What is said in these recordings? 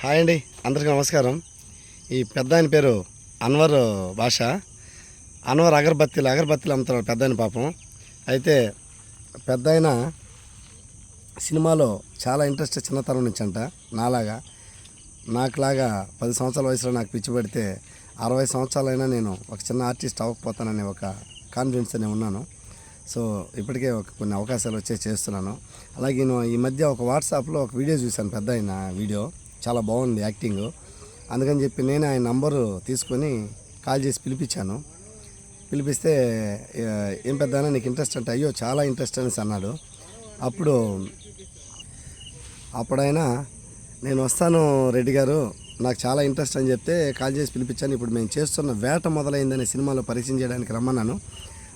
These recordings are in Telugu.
హాయ్ అండి అందరికీ నమస్కారం. ఈ పెద్ద ఆయన పేరు అన్వర్ భాష. అన్వర్ అగరబత్తీలు అగరబత్తీలు అమ్ముతున్నాడు పెద్ద ఆయన పాపం. అయితే పెద్ద ఆయన సినిమాలో చాలా ఇంట్రెస్ట్ చిన్నతనం నుంచి అంట నాలాగా. నాకులాగా పది సంవత్సరాల వయసులో నాకు పిచ్చి పెడితే అరవై సంవత్సరాలైనా నేను ఒక చిన్న ఆర్టిస్ట్ అవ్వకపోతాననే ఒక కాన్ఫిడెన్స్ నేను ఉన్నాను. సో ఇప్పటికే ఒక కొన్ని అవకాశాలు వచ్చే చేస్తున్నాను. అలాగే నేను ఈ మధ్య ఒక వాట్సాప్లో ఒక వీడియో చూశాను పెద్ద ఆయన వీడియో. చాలా బాగుంది యాక్టింగ్. అందుకని చెప్పి నేను ఆయన నంబరు తీసుకొని కాల్ చేసి పిలిపించాను. పిలిపిస్తే ఏం పెద్ద నీకు ఇంట్రెస్ట్ అంటే అయ్యో చాలా ఇంట్రెస్ట్ అనేసి అన్నాడు. అప్పుడు అప్పుడైనా నేను వస్తాను రెడ్డి గారు నాకు చాలా ఇంట్రెస్ట్ అని చెప్తే కాల్ చేసి పిలిపించాను. ఇప్పుడు మేము చేస్తున్న వేట మొదలైందనే సినిమాలో పరిచయం చేయడానికి రమ్మన్నాను.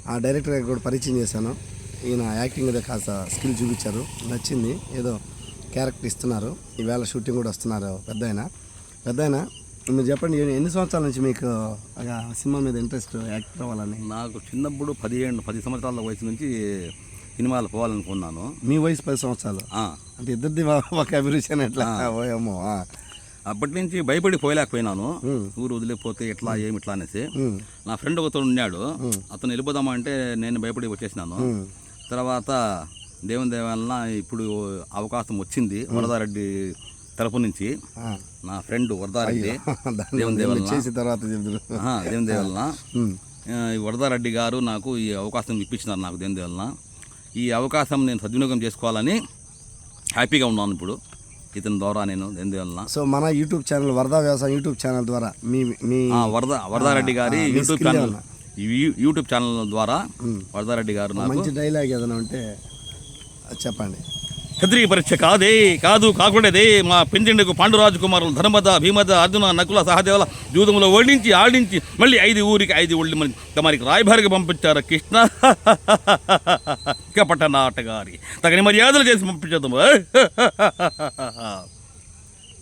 ఆ డైరెక్టర్ గారికి కూడా పరిచయం చేశాను. ఈయన యాక్టింగ్ కాస్త స్కిల్ చూపించారు. నచ్చింది. ఏదో క్యారెక్టర్ ఇస్తున్నారు. ఈవేళ షూటింగ్ కూడా వస్తున్నారు పెద్ద ఆయన పెద్ద ఆయన మీరు చెప్పండి ఎన్ని- సంవత్సరాల నుంచి మీకు సినిమా మీద ఇంట్రెస్ట్ యాక్టర్ అవ్వాలని? నాకు చిన్నప్పుడు పదిహేను పది సంవత్సరాల వయసు నుంచి సినిమాలు పోవాలనుకున్నాను. మీ వయసు పది సంవత్సరాలు? అంటే ఇద్దరిది ఒక అభిరుచి ఎట్లా? ఆ. అప్పటి నుంచి భయపడి పోయలేకపోయినాను. ఊరు వదిలేకపోతే ఎట్లా ఏమి ఇట్లా అనేసి. నా ఫ్రెండ్ ఒకతడు ఉన్నాడు. అతను వెళ్ళిపోదామా అంటే నేను భయపడి వచ్చేసినాను. తర్వాత దేవుని దేవల్ల ఇప్పుడు అవకాశం వచ్చింది వరదారెడ్డి తరపు నుంచి. నా ఫ్రెండ్ వరదారెడ్డి దేవుని దేవల్ల చేసిన తర్వాత దేవుని ఉమ్. ఈ వరదారెడ్డి గారు నాకు ఈ అవకాశం ఇప్పించినారు నాకు దేని వలన ఈ అవకాశం నేను సద్వినియోగం చేసుకోవాలని హ్యాపీగా ఉన్నాను ఇప్పుడు. ఇతని ద్వారా నేను దేని వలన సో మన యూట్యూబ్ ఛానల్ వరదా వ్యవసాయం యూట్యూబ్ ఛానల్ ద్వారా మీ మీ వరద వరదారెడ్డి గారి యూట్యూబ్ ఛానల్. యూట్యూబ్ ఛానల్ ద్వారా వరదారెడ్డి గారు మంచి డైలాగ్ ఏదైనా ఉంటే చెప్పండి. క్షత్రియ పరీక్ష కాదే కాదు కాకూడదే. మా పెందిండకు పాండురాజు కుమారులు ధర్మద భీమద అర్జున నకుల సహదేవుల జూదంలో ఓడించి ఆడించి మళ్ళీ ఐదు ఊరికి ఐదు ఒళ్ళు మరి తమరికి రాయభారికి పంపించారు కృష్ణ. కపట నాటగారి. తగిన మర్యాదలు చేసి పంపించదు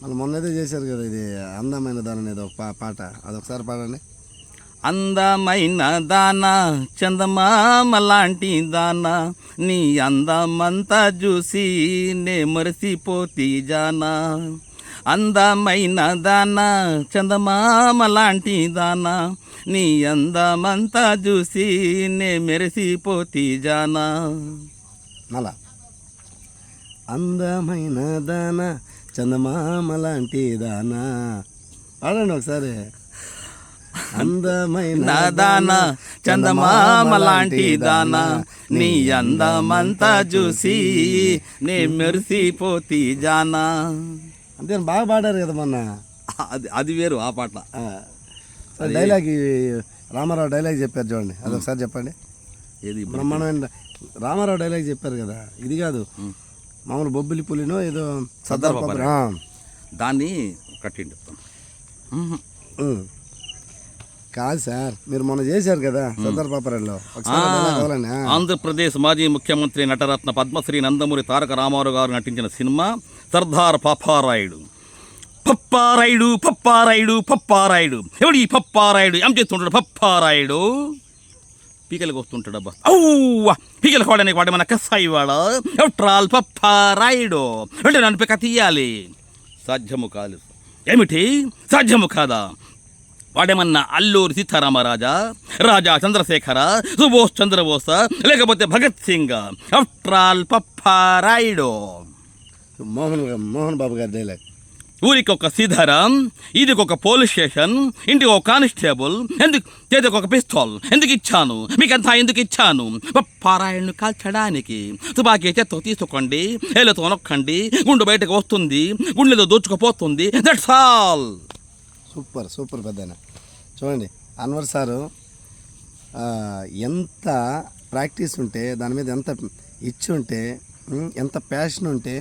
మనం మొన్నదే చేశారు కదా ఇది అందమైన దాని ఏదో పాట. అదొకసారి పాడండి. అందమైన దాన చందమామ లాంటి దాన నీ అందమంతా చూసి నే మరసిపోతి జానా. అందమైన దాన చందమామ లాంటి దాన నీ అందమంతా చూసి నే మెరిసిపోతి జానా. మళ్ళా. అందమైన దాన చందమామ లాంటి దానా. పాడండి ఒకసారి. అందమైన దాన చందమామ లాంటి దాన నీ అందమంతా చూసి నే మెరిసిపోతి జానా. అంతే బాగా పాడారు కదా మొన్న. అది అది వేరు ఆ పాట. డైలాగ్ రామారావు డైలాగ్ చెప్పారు చూడండి. అదొకసారి చెప్పండి. ఏది? బ్రహ్మాండమైన రామారావు డైలాగ్ చెప్పారు కదా. ఇది కాదు. మామూలు బొబ్బిలి పులినో ఏదో ఆ. దాన్ని కట్టిండి. కాదు సార్ మీరు మొన్న చేశారు కదా ఆ. ఆంధ్రప్రదేశ్ మాజీ ముఖ్యమంత్రి నటరత్న పద్మశ్రీ నందమూరి తారక రామారావు గారు నటించిన సినిమా సర్దార్ పాపారాయుడు. పప్పారాయుడు పప్పారాయుడు పప్పారాయుడు. ఎవడు ఈ పప్పారాయుడు? ఏం చేస్తుంటాడు పప్పారాయుడు? పీకలకు వస్తుంటాడు అబ్బా. ఔవ్వ పీకలకు వాడడానికి వాడు మన కసాయి వాడ? ఎట్రాల్ పప్పారాయుడు? అంటే నన్ను పిక్క తీయాలి. సాధ్యము కాదు. ఏమిటి? సాధ్యము కాదా? వాడేమన్నా అల్లూరి సీతారామరాజా రాజా చంద్రశేఖర సుభోష్ చంద్రబోస లేకపోతే భగత్ సింగ్ అఫ్ట్రాల్ పప్పారాయుడు. మోహన్ మోహన్ బాబు గారి డైలాగ్ ఊరికి ఒక సీతారాం ఇదికి ఒక పోలీస్ స్టేషన్ ఇంటికి ఒక కానిస్టేబుల్ ఎందుకు చేతికి ఒక పిస్తోల్ ఎందుకు ఇచ్చాను మీకంతా ఎందుకు ఇచ్చాను? పప్పారాయణను కాల్చడానికి తుపాకీ చేత్తో తీసుకోండి ఏళ్ళతో నొక్కండి గుండు బయటకు వస్తుంది గుండెలో దోచుకుపోతుంది దట్స్ ఆల్ సూపర్ సూపర్ పెద్దన చూడండి. అన్వర్ సారు ఎంత ప్రాక్టీస్ ఉంటే దాని మీద ఎంత ఇచ్చి ఉంటే ఎంత ప్యాషన్ ఉంటే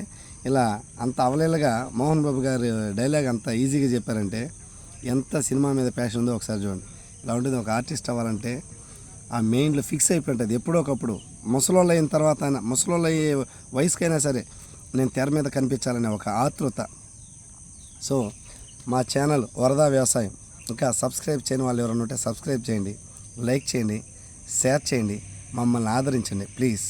ఇలా అంత అవలేలుగా మోహన్ బాబు గారు డైలాగ్ అంత ఈజీగా చెప్పారంటే ఎంత సినిమా మీద ప్యాషన్ ఉందో ఒకసారి చూడండి. ఇలా ఉంటుంది ఒక ఆర్టిస్ట్ అవ్వాలంటే ఆ మెయిన్లో ఫిక్స్ అయిపోయి ఉంటుంది. ఎప్పుడో ఒకప్పుడు ముసలోళ్ళు అయిన తర్వాత అయినా ముసలోళ్ళు అయ్యే వయసుకైనా సరే నేను తెర మీద కనిపించాలనే ఒక ఆతృత. సో మా ఛానల్ వరదా వ్యవసాయం. ఇంకా సబ్స్క్రైబ్ చేయని వాళ్ళు ఎవరైనా ఉంటే సబ్స్క్రైబ్ చేయండి లైక్ చేయండి షేర్ చేయండి మమ్మల్ని ఆదరించండి ప్లీజ్.